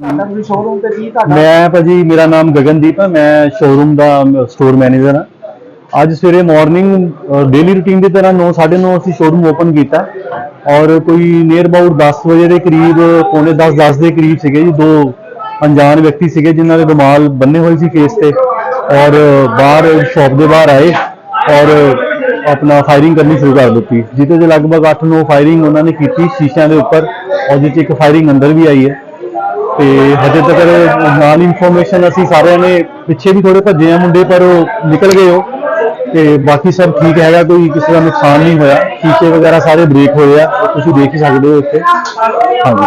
ਤੁਹਾਡਾ ਤੁਸੀਂ ਸ਼ੋਰੂਮ ਤੇ ਕੀ ਤੁਹਾਡਾ? ਮੈਂ ਭਾਜੀ, ਮੇਰਾ ਨਾਮ ਗਗਨਦੀਪ ਹੈ, ਮੈਂ ਸ਼ੋਰੂਮ ਦਾ ਸਟੋਰ ਮੈਨੇਜਰ ਹਾਂ। ਅੱਜ ਸਵੇਰੇ ਮਾਰਨਿੰਗ ਡੇਲੀ ਰੂਟੀਨ ਦੀ ਤਰ੍ਹਾਂ 9 9:30 ਅਸੀਂ ਸ਼ੋਰੂਮ ਓਪਨ ਕੀਤਾ। ਔਰ ਕੋਈ ਨੀਅਰ ਅਬਾਊਟ 10 ਵਜੇ ਦੇ ਕਰੀਬ, ਪੌਣੇ 10 10 ਦੇ ਕਰੀਬ ਸੀਗੇ ਜੀ, ਦੋ ਅਣਜਾਣ ਵਿਅਕਤੀ ਸੀਗੇ ਜਿਨ੍ਹਾਂ ਦੇ ਰੁਮਾਲ ਬੰਨੇ ਹੋਏ ਸੀ ਫੇਸ ਤੇ। ਔਰ ਬਾਹਰ ਸ਼ਾਪ ਦੇ ਬਾਹਰ ਆਏ ਔਰ ਆਪਣਾ ਫਾਇਰਿੰਗ ਕਰਨੀ ਸ਼ੁਰੂ ਕਰ ਦਿੱਤੀ। ਜਿਹਦੇ 'ਚ ਲਗਭਗ 8-9 ਫਾਇਰਿੰਗ ਉਹਨਾਂ ਨੇ ਕੀਤੀ ਸ਼ੀਸ਼ਿਆਂ ਦੇ ਉੱਪਰ ਔਰ ਜਿਹਦੇ 'ਚ ਇੱਕ ਫਾਇਰਿੰਗ ਅੰਦਰ ਵੀ ਆਈ ਹੈ। ਤੇ ਹਜੇ ਤੱਕ ਨਾਲ ਇਨਫੋਰਮੇਸ਼ਨ ਅਸੀਂ ਸਾਰਿਆਂ ਨੇ ਪਿੱਛੇ ਵੀ ਥੋੜੇ ਭੱਜੇ ਆ ਮੁੰਡੇ, ਪਰ ਉਹ ਨਿਕਲ ਗਏ ਉਹ। ਤੇ ਬਾਕੀ ਸਭ ਠੀਕ ਹੈਗਾ, ਕੋਈ ਕਿਸੇ ਦਾ ਨੁਕਸਾਨ ਨਹੀਂ ਹੋਇਆ। ਸ਼ੀਸ਼ੇ ਵਗੈਰਾ ਸਾਰੇ ਬ੍ਰੇਕ ਹੋਏ ਆ। ਤੁਸੀਂ ਦੇਖ ਹੀ ਸਕਦੇ ਹੋ ਇੱਥੇ। ਹਾਂਜੀ।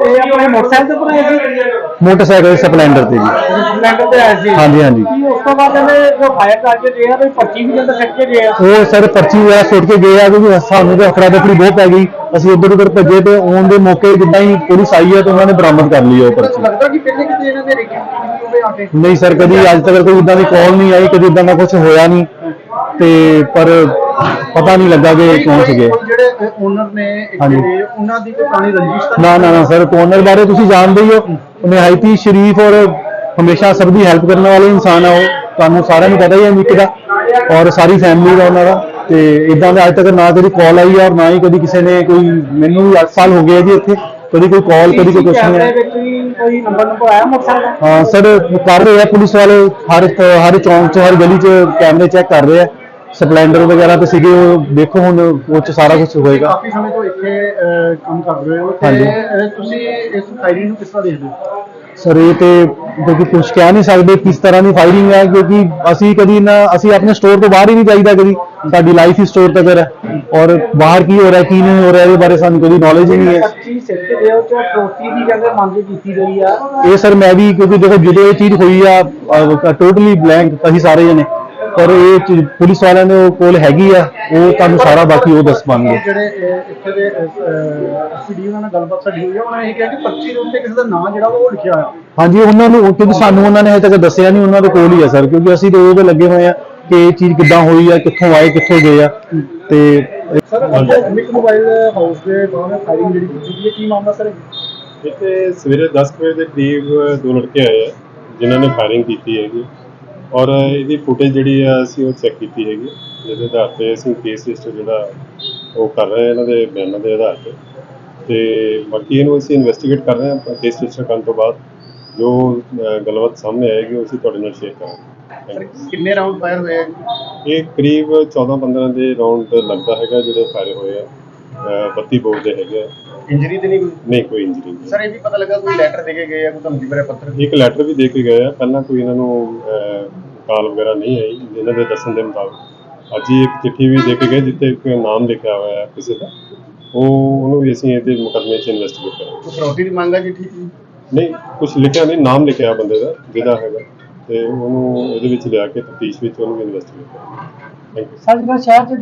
ਆਪਣੇ ਮੋਟਰਸਾਈਕਲ ਤੇ ਬਣਾਏ ਸੀ? ਮੋਟਰਸਾਈਕਲ ਸਪਲੈਂਡਰ ਤੇ ਜੀ। ਸਪਲੈਂਡਰ ਤੇ ਆਏ ਸੀ? ਹਾਂਜੀ ਹਾਂਜੀ। ਕੀ ਉਸ ਤੋਂ ਬਾਅਦ ਇਹਨੇ ਜੋ ਫਾਇਰ ਕਰਕੇ ਗਿਆ ਤੇ ਪਰਚੀ ਵੀ ਅੰਦਰ ਛੱਡ ਕੇ ਗਿਆ ਉਹ ਸਰ ਪਰਚੀ ਵਗੈਰਾ ਸੁੱਟ ਕੇ ਗਏ ਆ ਕਿਉਂਕਿ ਸਾਨੂੰ ਤਾਂ ਅਫਰਾ ਤਫਰੀ ਬਹੁਤ ਪੈ ਗਈ। ਅਸੀਂ ਉੱਧਰ ਉੱਧਰ ਭੱਜੇ ਤੇ ਆਉਣ ਦੇ ਮੌਕੇ ਜਿੱਦਾਂ ਹੀ ਪੁਲਿਸ ਆਈ ਹੈ ਤਾਂ ਉਹਨਾਂ ਨੇ ਬਰਾਮਦ ਕਰ ਲਈ ਉਹ ਪਰਚੀ। ਲੱਗਦਾ ਕਿ ਪਹਿਲੇ ਕਿਤੇ ਇਹਨਾਂ ਦੇ ਹੋਵੇ ਆ ਕੇ ਨਹੀਂ ਸਰ ਕਦੀ ਅੱਜ ਤੱਕ ਕੋਈ ਇਦਾਂ ਦੀ ਕਾਲ ਨਹੀਂ ਆਈ ਕਦੀ ਇਦਾਂ ਦਾ ਕੁਝ ਹੋਇਆ ਨਹੀਂ। ਤੇ ਪਰ ਪਤਾ ਨਹੀਂ ਲੱਗਾ ਕਿ ਕੌਣ ਸੀਗੇ। ਜਿਹੜੇ ਓਨਰ ਨੇ ਹਾਂਜੀ। ਜਿਹੜੇ ਉਹਨਾਂ ਦੀ ਕੋਈ ਪੁਰਾਣੀ ਰੰਜਿਸ਼ ਤਾਂ ਨਾ ਨਾ ਨਾ ਸਰ ਕੋਨਰ ਬਾਰੇ ਤੁਸੀਂ ਜਾਣਦੇ ਹੀ ਹੋ। ਨਿਹਾਇਤੀ ਸ਼ਰੀਫ ਔਰ ਹਮੇਸ਼ਾ ਸਭ ਦੀ ਹੈਲਪ ਕਰਨ ਵਾਲੇ ਇਨਸਾਨ ਆ ਉਹ। ਤੁਹਾਨੂੰ ਸਾਰਿਆਂ ਨੂੰ ਪਤਾ ਹੀ ਹੈ ਨਿੱਕ ਦਾ ਔਰ ਸਾਰੀ ਫੈਮਿਲੀ ਦਾ ਉਹਨਾਂ ਦਾ। ਤੇ ਇਦਾਂ ਦਾ ਅੱਜ ਤੱਕ ਨਾ ਕਦੀ ਕਾਲ ਆਈ ਔਰ ਨਾ ਹੀ ਕਦੀ ਕਿਸੇ ਨੇ ਕੋਈ ਮੈਨੂੰ ਵੀ 8 ਸਾਲ ਹੋ ਗਏ ਜੀ ਇੱਥੇ। ਕਦੀ ਕੋਈ ਕਾਲ ਕਦੀ ਕੋਈ ਕੁਛ ਨਹੀਂ। ਕੈਮਰੇ ਹੈ ਵਿੱਚ ਵੀ ਕੋਈ ਨੰਬਰ ਨੰਬਰ ਆਇਆ ਮੋਟਰਸਾਈਕਲ ਦਾ ਹਾਂ ਸਰ ਕਰ ਰਹੇ ਆ ਪੁਲਿਸ ਵਾਲੇ। ਹਰ ਹਰ ਚੌਂਕ 'ਚ ਹਰ ਗਲੀ 'ਚ ਕੈਮਰੇ ਚੈੱਕ ਕਰ ਰਹੇ ਆ। ਸਪਲੈਂਡਰ ਵਗੈਰਾ ਤੇ ਸੀਗੇ ਉਹ ਦੇਖੋ ਹੁਣ ਉਹ 'ਚ ਸਾਰਾ ਕੁਝ ਹੋਏਗਾ। ਕਾਫੀ ਸਮੇਂ ਤੋਂ ਇੱਥੇ ਅਹ, ਕੰਮ ਕਰ ਰਹੇ ਹੋ। ਤੇ ਹਾਂਜੀ। ਅਹ, ਤੁਸੀਂ ਇਸ ਫਾਇਰਿੰਗ ਨੂੰ ਕਿਸ ਤਰ੍ਹਾਂ ਦੇਖਦੇ ਹੋ? ਸਰ ਇਹ ਤੇ ਕਿਉਂਕਿ ਕੁਝ ਕਹਿ ਨਹੀਂ ਸਕਦੇ ਕਿਸ ਤਰ੍ਹਾਂ ਦੀ ਫਾਇਰਿੰਗ ਹੈ ਕਿਉਂਕਿ ਅਸੀਂ ਕਦੀ ਨਾ ਅਸੀਂ ਆਪਣੇ ਸਟੋਰ ਤੋਂ ਬਾਹਰ ਹੀ ਨਹੀਂ ਜਾਈਦਾ ਕਦੀ। ਸਾਡੀ ਲਾਈਫ ਹੀ ਸਟੋਰ ਤੱਕ ਹੈ। ਔਰ ਬਾਹਰ ਕੀ ਹੋ ਰਿਹਾ ਕੀ ਨਹੀਂ ਹੋ ਰਿਹਾ ਇਹਦੇ ਬਾਰੇ ਸਾਨੂੰ ਕਦੀ ਨੌਲੇਜ ਹੀ ਨਹੀਂ ਹੈ। ਪਰਚੀ ਸਿੱਟ ਕੇ ਦਿਓ ਤੇ ਟਰੋਫੀ ਦੀ ਕਹਿੰਦੇ ਮੰਗ ਕੀਤੀ ਗਈ ਆ? ਇਹ ਸਰ ਮੈਂ ਵੀ ਕਿਉਂਕਿ ਦੇਖੋ ਜਦੋਂ ਇਹ ਚੀਜ਼ ਹੋਈ ਆ ਟੋਟਲੀ ਬਲੈਂਕ ਅਸੀਂ ਸਾਰੇ ਜਣੇ। ਪਰ ਇਹ ਚੀਜ਼ ਪੁਲਿਸ ਵਾਲਿਆਂ ਦੇ ਕੋਲ ਹੈਗੀ ਆ ਉਹ ਤੁਹਾਨੂੰ ਸਾਰਾ ਬਾਕੀ ਉਹ ਦੱਸ ਪਾਣਗੇ ਜਿਹੜੇ ਇੱਥੇ ਦੇ ਐਸਪੀਡੀ ਉਹਨਾਂ ਨਾਲ ਗੱਲਬਾਤ ਸਾਡੀ ਹੋਈ ਆ। ਉਹਨਾਂ ਨੇ ਇਹ ਕਿਹਾ ਕਿ ਪਰਚੀ ਦੇ ਉੱਤੇ ਕਿਸੇ ਦਾ ਨਾਮ ਜਿਹੜਾ ਵਾ ਉਹ ਲਿਖਿਆ ਹੋਇਆ। ਹਾਂਜੀ ਉਹਨਾਂ ਨੂੰ ਕਿਉਂਕਿ ਸਾਨੂੰ ਉਹਨਾਂ ਨੇ ਹਜੇ ਤੱਕ ਦੱਸਿਆ ਨਹੀਂ ਉਹਨਾਂ ਦੇ ਕੋਲ ਹੀ ਆ ਸਰ ਕਿਉਂਕਿ ਅਸੀਂ ਤੇ ਉਹਦੇ ਲੱਗੇ ਹੋਏ ਆ ਕਿ ਇਹ ਚੀਜ਼ ਕਿੱਦਾਂ ਹੋਈ ਆ ਕਿੱਥੋਂ ਆਏ ਕਿੱਥੋਂ ਗਏ ਆ। ਤੇ ਸਰ ਮਿਕ ਮੋਬਾਈਲ ਹਾਊਸ ਦੇ ਬਾਹਰ ਫਾਇਰਿੰਗ ਜਿਹੜੀ ਕੀਤੀ ਗਈ ਹੈ ਕੀ ਮਾਮਲਾ ਸਰ? ਇੱਥੇ ਸਵੇਰੇ 10 ਕੁ ਵਜੇ ਦੇ ਕਰੀਬ ਦੋ ਲੜਕੇ ਆਏ ਆ ਜਿਨ੍ਹਾਂ ਨੇ ਫਾਇਰਿੰਗ ਕੀਤੀ ਹੈਗੀ। ਔਰ ਇਹਦੀ ਫੁਟੇਜ ਜਿਹੜੀ ਆ ਅਸੀਂ ਉਹ ਚੈੱਕ ਕੀਤੀ ਹੈਗੀ। ਜਿਹਦੇ ਆਧਾਰ ਤੇ ਅਸੀਂ ਕੇਸ ਰਜਿਸਟਰ ਜਿਹੜਾ ਉਹ ਕਰ ਰਹੇ ਹਾਂ ਇਹਨਾਂ ਦੇ ਬਿਆਨਾਂ ਦੇ ਆਧਾਰ ਤੇ। ਤੇ ਬਾਕੀ ਇਹਨੂੰ ਅਸੀਂ ਇਨਵੈਸਟੀਗੇਟ ਕਰ ਰਹੇ ਹਾਂ ਕੇਸ ਰਜਿਸਟਰ ਕਰਨ ਤੋਂ ਬਾਅਦ। ਜੋ ਅਹ, ਗੱਲਬਾਤ ਸਾਹਮਣੇ ਆਏਗੀ ਉਹ ਅਸੀਂ ਤੁਹਾਡੇ ਨਾਲ ਸ਼ੇਅਰ ਕਰਾਂਗੇ. ਕਿੰਨੇ ਰਾਉਂਡ ਫਾਇਰ ਹੋਏ ਇਹ ਕਰੀਬ 14-15 ਦੇ ਰਾਉਂਡ ਲੱਗਦਾ ਹੈਗਾ ਜਿਹੜੇ ਫਾਇਰ ਹੋਏ ਆ। 32 ਬੋਰ ਦੇ ਹੈਗੇ ਆ। ਇੰਜਰੀ ਤੇ ਨਹੀਂ ਕੋਈ? ਨਹੀਂ ਕੋਈ ਇੰਜਰੀ ਨਹੀਂ। ਸਰ ਇਹ ਵੀ ਪਤਾ ਲੱਗਾ ਕੋਈ ਲੈਟਰ ਦੇ ਕੇ ਗਏ ਆ ਕੋਈ ਧਮਕੀ ਭਰੇ ਪੱਤਰ? ਇੱਕ ਲੈਟਰ ਵੀ ਦੇ ਕੇ ਗਏ ਆ। ਪਹਿਲਾਂ ਕੋਈ ਇਹਨਾਂ ਨੂੰ ਕਾਲ ਵਗੈਰਾ ਨਹੀਂ ਆਈ। ਇਹਨਾਂ ਦੇ ਦੱਸਣ ਦੇ ਮੁਤਾਬਕ ਅੱਜ ਹੀ ਇੱਕ ਚਿੱਠੀ ਵੀ ਦੇ ਕੇ ਗਏ ਜਿੱਤੇ ਇੱਕ ਨਾਮ ਲਿਖਿਆ ਹੋਇਆ ਹੈ ਕਿਸੇ ਦਾ। ਉਹ ਉਹਨੂੰ ਵੀ ਅਸੀਂ ਇਹਦੇ ਮੁਕੱਦਮੇ 'ਚ ਇਨਵੈਸਟੀਗੇਟ ਕਰਾਂਗੇ। ਕੋਈ ਫਰੋਤੀ ਦੀ ਮੰਗ ਆ ਜੀ ਠੀਕ ਨਹੀਂ ਕੁਝ ਲਿਖਿਆ ਨਹੀਂ ਨਾਮ ਲਿਖਿਆ ਬੰਦੇ ਦਾ ਜਿਹਦਾ ਹੈਗਾ। ਤੇ ਉਹਨੂੰ ਇਹਦੇ ਵਿੱਚ ਲਿਆ ਕੇ ਤਫਤੀਸ਼ ਵਿੱਚ ਉਹਨੂੰ ਇਨਵੈਸਟੀਗੇਟ ਕਰਾਂਗੇ। ਥੈਂਕ ਯੂ ਸਾਡੇ ਸ਼ਹਿਰ ਚ